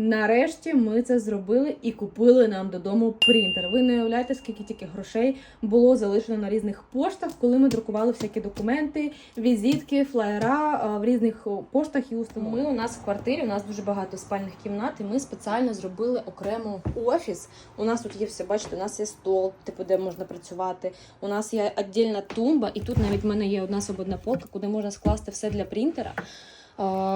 Нарешті ми це зробили і купили нам додому принтер. Ви не уявляєте, скільки тільки грошей було залишено на різних поштах, коли ми друкували всякі документи, візитки, флаєра в різних поштах і установах. Ми у нас в квартирі, у нас дуже багато спальних кімнат, і ми спеціально зробили окремо офіс. У нас тут є все, бачите, у нас є стол, типу, де можна працювати. У нас є віддільна тумба, і тут навіть в мене є одна свободна полка, куди можна скласти все для принтера.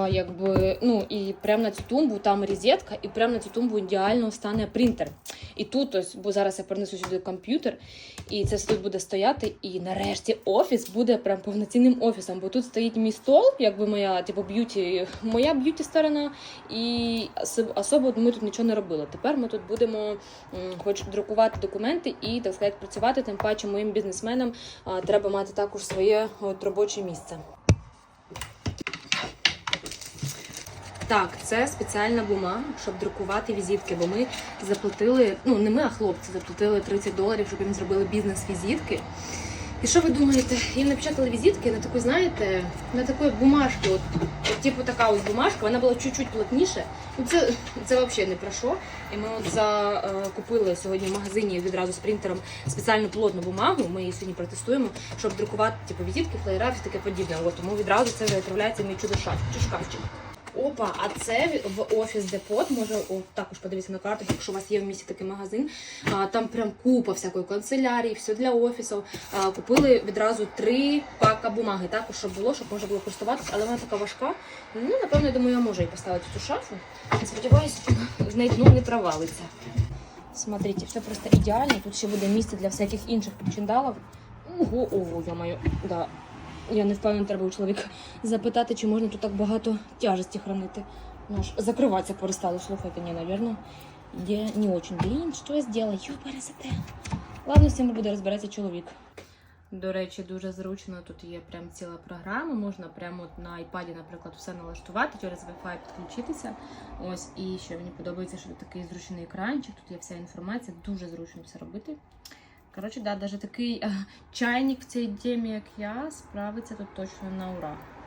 Якби, ну, і прямо на цю тумбу там розетка, і прямо на цю тумбу ідеально стане принтер. І тут, ось, бо зараз я принесу сюди комп'ютер, і це все тут буде стояти. І нарешті офіс буде прям повноцінним офісом. Бо тут стоїть мій стол, якби моя, типу, б'юті, моя б'юті сторона, і особ- особо ми тут нічого не робили. Тепер ми тут будемо хоч друкувати документи і, так сказати, працювати. Тим паче моїм бізнесменам треба мати також своє от, робоче місце. Так, це спеціальна бумага, щоб друкувати візитки, бо ми заплатили, ну не ми, а хлопці заплатили 30 доларів, щоб їм зробили бізнес-візитки. І що ви думаєте? Їм напечатали візитки на таку, знаєте, на такої бумажки. От, от типу така ось бумажка, вона була чуть-чуть плотніше. Ну це, це взагалі не про що. І ми от за, е, сьогодні в магазині відразу з принтером спеціальну плотну бумагу. Ми її сьогодні протестуємо, щоб друкувати типу візитки, флеєра, все таке подібне. От, тому відразу це вже мій чудо шкафчик. Опа, а це в офіс депот. Може о, також подивитися на карту, якщо у вас є в місті такий магазин. А, там прям купа всякої канцелярії, все для офісу. А, купили відразу три пака бумаги, також щоб було, щоб можна було користуватися, але вона така важка. Ну, напевно, я думаю, я можу її поставити в цю шафу. Сподіваюсь, з неї дно не провалиться. Смотрите, все просто ідеально. Тут ще буде місце для всяких інших причиндалів. Ого, ого, я маю. Да. Я не впевнена, треба у чоловіка запитати, чи можна тут так багато тяжесті хранити. Ну, ж закриватися перестало, слухайте, ні, навірно. Я не очень. Блін, що я зробила? Юпересете. Ладно, з цим буде розбиратися чоловік. До речі, дуже зручно. Тут є прям ціла програма. Можна прямо на iPad, наприклад, все налаштувати, через Wi-Fi підключитися. Ось, і що мені подобається, що тут такий зручний екранчик, тут є вся інформація, дуже зручно все робити. Коротше, да, навіть такий чайник в цій темі, як я, справиться тут точно на ура.